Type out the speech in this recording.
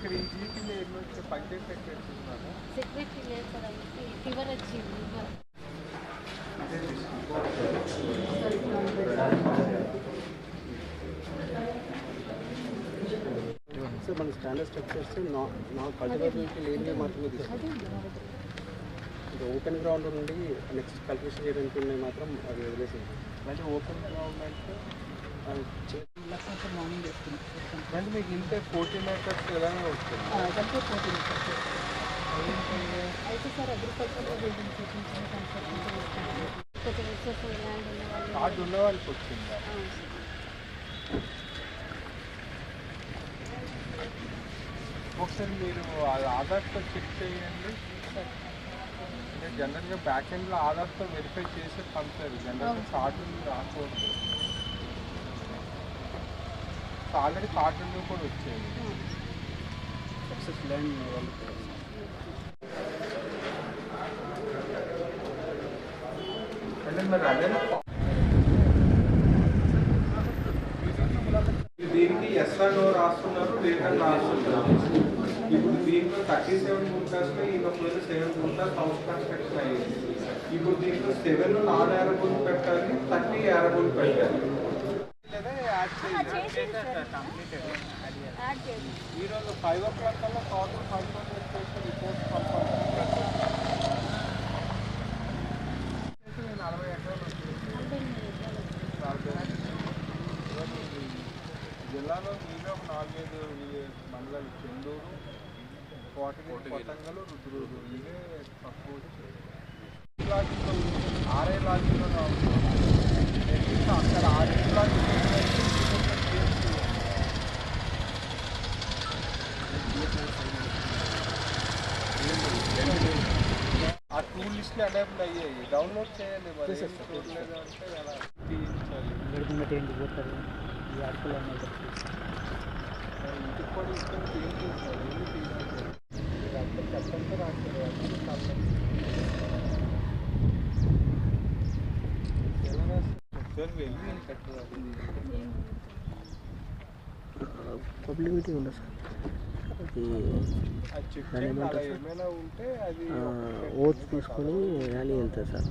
ఇక్కడ ఈ GP Panchayat secretary లేదు అయితే ఫీవర్ వచ్చింది సార్ మన స్టాండర్డ్ స్ట్రక్చర్స్ నా లేనివి మాత్రమే తీసుకుంటాం. ఇది ఓపెన్ గ్రౌండ్ నుండి నెక్స్ట్ కల్టివేషన్ చేయడానికి ఉన్నాయి మాత్రం అది వదిలేసింది అంటే ఓపెన్ గ్రౌండ్ అంటే? అంటే మీకు ఇంతే ఫోర్టీన్ ఏకర్స్ ఎలానే వస్తుంది? కలిపి పోటీ అయితే సార్ అగ్రికల్చర్ బిల్డింగ్ చూపించాను కన్స్ట్రక్షన్ చేస్తాను కొంచెం ఎక్సెస్ ల్యాండ్ ఉన్న వాళ్ళు కార్డు ఉన్న వాళ్ళకి వచ్చిందా? అవును సార్. ఒకసారి మీరు ఆధార్తో చెక్ చేయండి. జనరల్గా బ్యాక్ ఎండ్లో ఆధార్తో వెరిఫై చేసి పంపారు జనరల్గా కార్డు రాకూడదు. ఆల్రెడీ కార్డు కూడా వచ్చాయి. ఎక్సెస్ ల్యాండ్ అంటే మరి అదే దీనికి ఎస్ఆర్ నో రాస్తున్నారు రిటర్న్ రాస్తున్నారు. ఇప్పుడు దీంట్లో థర్టీ సెవెన్ గుంటాస్లో ఇంకొక సెవెన్ గుంటాస్ హౌస్ కన్స్ట్రక్షన్ అయ్యింది. ఇప్పుడు దీంట్లో సెవెన్ నాన్ యారబుల్ పెట్టాలి థర్టీ యారబుల్ పెట్టాలి లేదా యాడ్ చేయాలి యాడ్ చేయండి ఈరోజు ఫైవ్ ఓ క్లాక్ కల్లా టోటల్ కన్ఫర్మ్ చేసి రిపోర్ట్ పంపాలి నలభై మీరు జిల్లాలో మీరే ఒక నాలుగైదు మండలాలు చెందూరు కోటగిరి కొట్టంగలు రుద్రూరు ఇవే తక్కువ. ఆరే ఆర్ఐ ఆ టూ లిస్ట్లు అవైలబుల్ అయ్యాయి డౌన్లోడ్ చేయాలి మరి ఏం చూడలేదు అంటే ఎలా తీయించాలి గడిపినట్టు ఏంటి పోతారు ఈ ఆర్టికల్ అనేది ఇంటికి కూడా ఇష్టం ఏం చేస్తారు ఏమి తీయాలి అంతా చెప్పంటే రాస్తారు అన్నీ కావాలి ఎలా రాస్తారు ఒకసారి వెళ్ళి నేను కట్టాలి పబ్లిక్ మీటింగ్ ఉండదు సార్ ఓట్స్ తీసుకొని ర్యాలీ వెళ్తారు సార్.